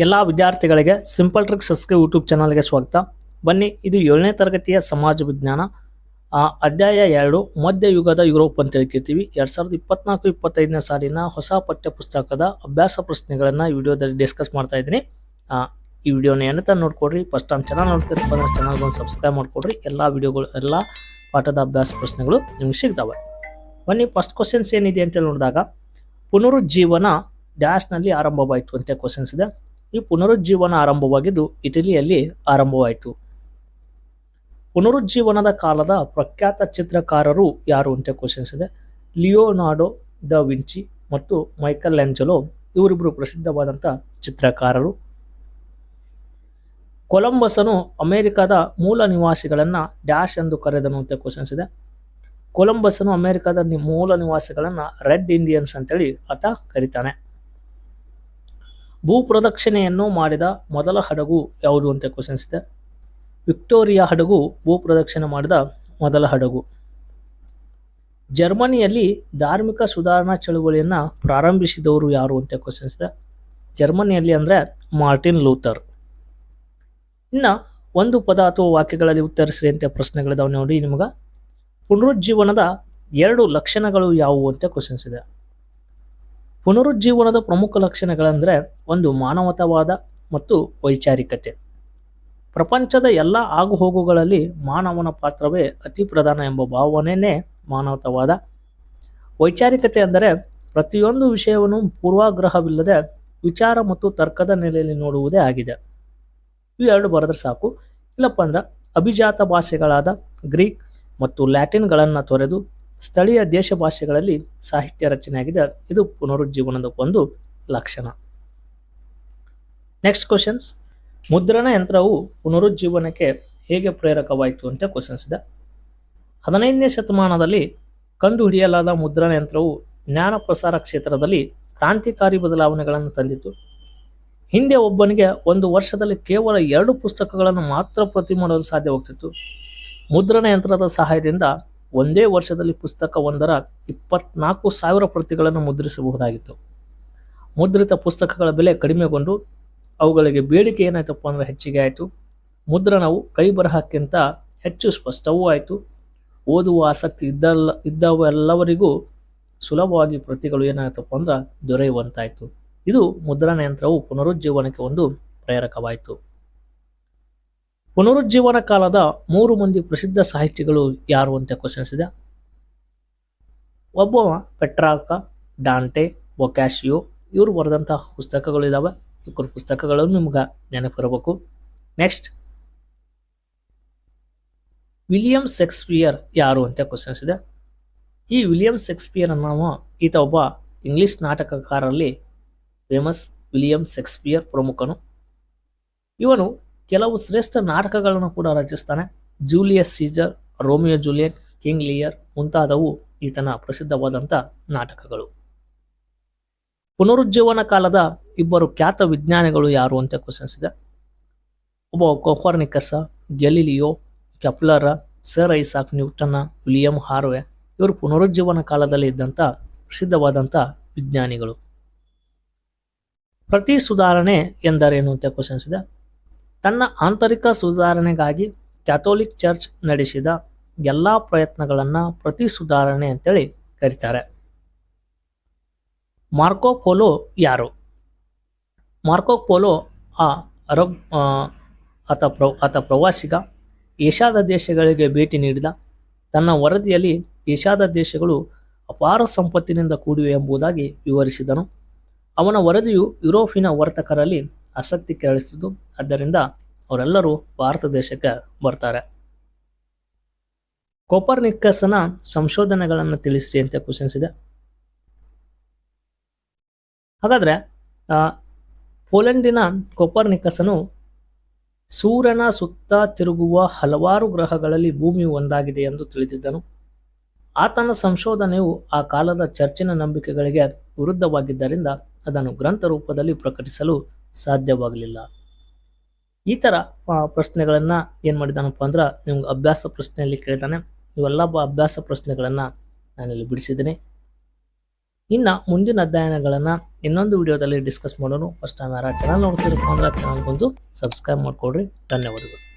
ಎಲ್ಲ ವಿದ್ಯಾರ್ಥಿಗಳಿಗೆ simple tricks ಸಸ್ಕೆ YouTube ಚಾನಲ್ಗೆ ಸ್ವಾಗತ. ಬನ್ನಿ, ಇದು ಏಳನೇ ತರಗತಿಯ ಸಮಾಜ ವಿಜ್ಞಾನ. ಅಧ್ಯಾಯ ಎರಡು ಮಧ್ಯಯುಗದ ಯುರೋಪ್ ಅಂತ ಹೇಳ್ಕಿರ್ತೀವಿ ಎರಡು ಸಾವಿರದ ಇಪ್ಪತ್ನಾಲ್ಕು, ಇಪ್ಪತ್ತೈದನೇ ಸಾಲಿನ ಹೊಸ ಪಠ್ಯ ಪುಸ್ತಕದ ಅಭ್ಯಾಸ ಪ್ರಶ್ನೆಗಳನ್ನು ಈ ವಿಡಿಯೋದಲ್ಲಿ ಡಿಸ್ಕಸ್ ಮಾಡ್ತಾ ಇದ್ದೀನಿ. ಈ ವಿಡಿಯೋನ ಏನಂತ ನೋಡ್ಕೊಡ್ರಿ. ಫಸ್ಟ್ ಟೈಮ್ ಚೆನ್ನಾಗಿ ನೋಡ್ತಿರಪ್ಪ ಅಂದ್ರೆ ಚಾನಲ್ಗೆ ಒಂದು ಸಬ್ಸ್ಕ್ರೈಬ್ ಮಾಡ್ಕೊಡ್ರಿ. ಎಲ್ಲ ವಿಡಿಯೋಗಳು, ಎಲ್ಲ ಪಾಠದ ಅಭ್ಯಾಸ ಪ್ರಶ್ನೆಗಳು ನಿಮ್ಗೆ ಸಿಗ್ತಾವೆ. ಬನ್ನಿ ಫಸ್ಟ್ ಕ್ವಶನ್ಸ್ ಏನಿದೆ ಅಂತೇಳಿ ನೋಡಿದಾಗ, ಪುನರುಜ್ಜೀವನ ಡ್ಯಾಶ್ನಲ್ಲಿ ಆರಂಭವಾಯಿತು ಅಂತ ಕ್ವಶನ್ಸ್ ಇದೆ. ಈ ಪುನರುಜ್ಜೀವನ ಆರಂಭವಾಗಿದ್ದು ಇಟಲಿಯಲ್ಲಿ ಆರಂಭವಾಯಿತು. ಪುನರುಜ್ಜೀವನದ ಕಾಲದ ಪ್ರಖ್ಯಾತ ಚಿತ್ರಕಾರರು ಯಾರು ಅಂತ ಕ್ವಶನ್ಸ್ ಇದೆ. ಲಿಯೋನಾರ್ಡೋ ದ ವಿಂಚಿ ಮತ್ತು ಮೈಕಲ್ ಆ್ಯಂಜಲೋ ಇವರಿಬ್ಬರು ಪ್ರಸಿದ್ಧವಾದಂಥ ಚಿತ್ರಕಾರರು. ಕೊಲಂಬಸನು ಅಮೆರಿಕದ ಮೂಲ ನಿವಾಸಿಗಳನ್ನು ಡ್ಯಾಶ್ ಎಂದು ಕರೆದನು ಅಂತ ಕ್ವಶನ್ಸ್ ಇದೆ. ಕೊಲಂಬಸನು ಅಮೇರಿಕಾದ ಮೂಲ ನಿವಾಸಿಗಳನ್ನು ರೆಡ್ ಇಂಡಿಯನ್ಸ್ ಅಂತೇಳಿ ಆತ ಕರೀತಾನೆ. ಭೂ ಪ್ರದಕ್ಷಿಣೆಯನ್ನು ಮಾಡಿದ ಮೊದಲ ಹಡಗು ಯಾವುದು ಅಂತ ಕ್ವಶನ್ಸ್ ಇದೆ. ವಿಕ್ಟೋರಿಯಾ ಹಡಗು ಭೂ ಪ್ರದಕ್ಷಿಣೆ ಮಾಡಿದ ಮೊದಲ ಹಡಗು. ಜರ್ಮನಿಯಲ್ಲಿ ಧಾರ್ಮಿಕ ಸುಧಾರಣಾ ಚಳುವಳಿಯನ್ನು ಪ್ರಾರಂಭಿಸಿದವರು ಯಾರು ಅಂತ ಕ್ವಶನ್ಸ್ ಇದೆ. ಜರ್ಮನಿಯಲ್ಲಿ ಅಂದರೆ ಮಾರ್ಟಿನ್ ಲೂಥರ್. ಇನ್ನು ಒಂದು ಪದ ಅಥವಾ ವಾಕ್ಯಗಳಲ್ಲಿ ಉತ್ತರಿಸ್ರಿ ಅಂತ ಪ್ರಶ್ನೆಗಳಿದಾವೆ ನೋಡಿ ನಿಮಗೆ. ಪುನರುಜ್ಜೀವನದ ಎರಡು ಲಕ್ಷಣಗಳು ಯಾವುವು ಅಂತ ಕ್ವಶನ್ಸ್ ಇದೆ. ಪುನರುಜ್ಜೀವನದ ಪ್ರಮುಖ ಲಕ್ಷಣಗಳೆಂದರೆ ಒಂದು ಮಾನವತಾವಾದ ಮತ್ತು ವೈಚಾರಿಕತೆ. ಪ್ರಪಂಚದ ಎಲ್ಲ ಆಗುಹೋಗುಗಳಲ್ಲಿ ಮಾನವನ ಪಾತ್ರವೇ ಅತಿ ಪ್ರಧಾನ ಎಂಬ ಭಾವನೆಯೇ ಮಾನವತಾವಾದ. ವೈಚಾರಿಕತೆ ಅಂದರೆ ಪ್ರತಿಯೊಂದು ವಿಷಯವನ್ನು ಪೂರ್ವಾಗ್ರಹವಿಲ್ಲದೆ ವಿಚಾರ ಮತ್ತು ತರ್ಕದ ನೆಲೆಯಲ್ಲಿ ನೋಡುವುದೇ ಆಗಿದೆ. ಇವು ಎರಡು ಬರೆದ್ರೆ ಸಾಕು. ಇಲ್ಲಪ್ಪ ಅಂದ್ರೆ ಅಭಿಜಾತ ಭಾಷೆಗಳಾದ ಗ್ರೀಕ್ ಮತ್ತು ಲ್ಯಾಟಿನ್ಗಳನ್ನು ತೊರೆದು ಸ್ಥಳೀಯ ದೇಶ ಭಾಷೆಗಳಲ್ಲಿ ಸಾಹಿತ್ಯ ರಚನೆಯಾಗಿದೆ. ಇದು ಪುನರುಜ್ಜೀವನದ ಒಂದು ಲಕ್ಷಣ. ನೆಕ್ಸ್ಟ್ ಕ್ವಶನ್ಸ್ ಮುದ್ರಣ ಯಂತ್ರವು ಪುನರುಜ್ಜೀವನಕ್ಕೆ ಹೇಗೆ ಪ್ರೇರಕವಾಯಿತು ಅಂತ ಕ್ವಶನ್ಸ್ ಇದೆ. ಹದಿನೈದನೇ ಶತಮಾನದಲ್ಲಿ ಕಂಡುಹಿಡಿಯಲಾದ ಮುದ್ರಣ ಯಂತ್ರವು ಜ್ಞಾನ ಪ್ರಸಾರ ಕ್ಷೇತ್ರದಲ್ಲಿ ಕ್ರಾಂತಿಕಾರಿ ಬದಲಾವಣೆಗಳನ್ನು ತಂದಿತು ಹಿಂದೆ ಒಬ್ಬನಿಗೆ ಒಂದು ವರ್ಷದಲ್ಲಿ ಕೇವಲ ಎರಡು ಪುಸ್ತಕಗಳನ್ನು ಮಾತ್ರ ಪ್ರತಿ ಮಾಡಲು ಸಾಧ್ಯವಾಗ್ತಿತ್ತು. ಮುದ್ರಣ ಯಂತ್ರದ ಸಹಾಯದಿಂದ ಒಂದೇ ವರ್ಷದಲ್ಲಿ ಪುಸ್ತಕ ಒಂದರ ಇಪ್ಪತ್ನಾಲ್ಕು ಸಾವಿರ ಪ್ರತಿಗಳನ್ನು ಮುದ್ರಿಸಬಹುದಾಗಿತ್ತು. ಮುದ್ರಿತ ಪುಸ್ತಕಗಳ ಬೆಲೆ ಕಡಿಮೆಗೊಂಡು ಅವುಗಳಿಗೆ ಬೇಡಿಕೆ ಏನಾಯ್ತಪ್ಪ ಅಂದರೆ ಹೆಚ್ಚಿಗೆ ಆಯಿತು. ಮುದ್ರಣವು ಕೈ ಬರಹಕ್ಕಿಂತ ಹೆಚ್ಚು ಸ್ಪಷ್ಟವೂ ಆಯಿತು. ಓದುವ ಆಸಕ್ತಿ ಇದ್ದಲ್ಲ ಇದ್ದವೆಲ್ಲವರಿಗೂ ಸುಲಭವಾಗಿ ಪ್ರತಿಗಳು ಏನಾಯ್ತಪ್ಪ ಅಂದ್ರೆ ದೊರೆಯುವಂತಾಯಿತು. ಇದು ಮುದ್ರಣ ಯಂತ್ರವು ಪುನರುಜ್ಜೀವನಕ್ಕೆ ಒಂದು ಪ್ರೇರಕವಾಯಿತು. ಪುನರುಜ್ಜೀವನ ಕಾಲದ ಮೂರು ಮಂದಿ ಪ್ರಸಿದ್ಧ ಸಾಹಿತಿಗಳು ಯಾರು ಅಂತ ಕ್ವಶನ್ಸ್ ಇದೆ. ಒಬ್ಬ ಪೆಟ್ರಾಕ ಡಾಂಟೆ ಬೊಕ್ಯಾಶಿಯೋ ಇವರು ಬರೆದಂತಹ ಪುಸ್ತಕಗಳು ಇದಾವೆ. ಇವ್ರ ಪುಸ್ತಕಗಳು ನಿಮ್ಗೆ ನೆನಪಿರಬೇಕು. ನೆಕ್ಸ್ಟ್ ವಿಲಿಯಂ ಶೇಕ್ಸ್ಪಿಯರ್ ಯಾರು ಅಂತ ಕ್ವಶನ್ಸ್ ಇದೆ. ಈ ವಿಲಿಯಂ ಶೇಕ್ಸ್ಪಿಯರ್ ಅನ್ನೋ ಈತ ಒಬ್ಬ ಇಂಗ್ಲಿಷ್ ನಾಟಕಕಾರರಲ್ಲಿ ಫೇಮಸ್ ವಿಲಿಯಂ ಶೇಕ್ಸ್ಪಿಯರ್ ಪ್ರಮುಖನು. ಇವನು ಕೆಲವು ಶ್ರೇಷ್ಠ ನಾಟಕಗಳನ್ನು ಕೂಡ ರಚಿಸ್ತಾನೆ. Julius Caesar, Romeo Juliet, King Lear ಮುಂತಾದವು ಈತನ ಪ್ರಸಿದ್ಧವಾದಂಥ ನಾಟಕಗಳು. ಪುನರುಜ್ಜೀವನ ಕಾಲದ ಇಬ್ಬರು ಖ್ಯಾತ ವಿಜ್ಞಾನಿಗಳು ಯಾರು ಅಂತ ಕ್ವಶನ್ಸ್ ಇದೆ. ಒಬ್ಬ Copernicus Galileo, Kepler, Sir Isaac Newton, William Harvey ಇವರು ಪುನರುಜ್ಜೀವನ ಕಾಲದಲ್ಲಿ ಇದ್ದಂಥ ಪ್ರಸಿದ್ಧವಾದಂಥ ವಿಜ್ಞಾನಿಗಳು. ಪ್ರತಿ ಸುಧಾರಣೆ ಎಂದರೇನು ಅಂತ ಕ್ವಶನ್ಸ್ ಇದೆ. ತನ್ನ ಆಂತರಿಕ ಸುಧಾರಣೆಗಾಗಿ ಕ್ಯಾಥೋಲಿಕ್ ಚರ್ಚ್ ನಡೆಸಿದ ಎಲ್ಲ ಪ್ರಯತ್ನಗಳನ್ನು ಪ್ರತಿ ಸುಧಾರಣೆ ಅಂತೇಳಿ ಕರೀತಾರೆ. ಮಾರ್ಕೋ ಪೋಲೋ ಯಾರು? ಮಾರ್ಕೋ ಪೋಲೋ ಆ ಅರಬ್ ಆತ ಪ್ರ, ಆತ ಪ್ರವಾಸಿಗ, ಏಷ್ಯಾದ ದೇಶಗಳಿಗೆ ಭೇಟಿ ನೀಡಿದ, ತನ್ನ ವರದಿಯಲ್ಲಿ ಏಷ್ಯಾದ ದೇಶಗಳು ಅಪಾರ ಸಂಪತ್ತಿನಿಂದ ಕೂಡಿವೆ ಎಂಬುದಾಗಿ ವಿವರಿಸಿದನು. ಅವನ ವರದಿಯು ಯುರೋಪಿನ ವರ್ತಕರಲ್ಲಿ ಆಸಕ್ತಿ ಕೆರಳಿಸಿದ್ದು, ಆದ್ದರಿಂದ ಅವರೆಲ್ಲರೂ ಭಾರತ ದೇಶಕ್ಕೆ ಬರ್ತಾರೆ. ಕೋಪರ್ನಿಕ್ಕಸನ ಸಂಶೋಧನೆಗಳನ್ನು ತಿಳಿಸ್ರಿ ಅಂತ ಕ್ವಶನ್ಸ್ ಇದೆ. ಹಾಗಾದ್ರೆ ಪೋಲೆಂಡಿನ ಕೋಪರ್ನಿಕಸನು ಸೂರ್ಯನ ಸುತ್ತ ತಿರುಗುವ ಹಲವಾರು ಗ್ರಹಗಳಲ್ಲಿ ಭೂಮಿಯು ಒಂದಾಗಿದೆ ಎಂದು ತಿಳಿದಿದ್ದನು. ಆತನ ಸಂಶೋಧನೆಯು ಆ ಕಾಲದ ಚರ್ಚಿನ ನಂಬಿಕೆಗಳಿಗೆ ವಿರುದ್ಧವಾಗಿದ್ದರಿಂದ ಅದನ್ನು ಗ್ರಂಥ ರೂಪದಲ್ಲಿ ಪ್ರಕಟಿಸಲು ಸಾಧ್ಯವಾಗಲಿಲ್ಲ. ಈ ಥರ ಪ್ರಶ್ನೆಗಳನ್ನು ಏನು ಮಾಡಿದ್ದಾನಪ್ಪ ಅಂದ್ರೆ, ನಿಮ್ಗೆ ಅಭ್ಯಾಸ ಪ್ರಶ್ನೆಯಲ್ಲಿ ಕೇಳ್ತಾನೆ. ಇವೆಲ್ಲ ಅಭ್ಯಾಸ ಪ್ರಶ್ನೆಗಳನ್ನು ನಾನಿಲ್ಲಿ ಬಿಡಿಸಿದ್ದೀನಿ. ಇನ್ನು ಮುಂದಿನ ಅಧ್ಯಯನಗಳನ್ನು ಇನ್ನೊಂದು ವಿಡಿಯೋದಲ್ಲಿ ಡಿಸ್ಕಸ್ ಮಾಡೋಣ ಫಸ್ಟ್ ಟೈಮ್ ಯಾರು ಚಾನಲ್ ನೋಡ್ತಿರಪ್ಪ ಅಂದ್ರೆ ಚಾನಲ್ ಬಂದು ಸಬ್ಸ್ಕ್ರೈಬ್ ಮಾಡಿಕೊಡ್ರಿ. ಧನ್ಯವಾದಗಳು.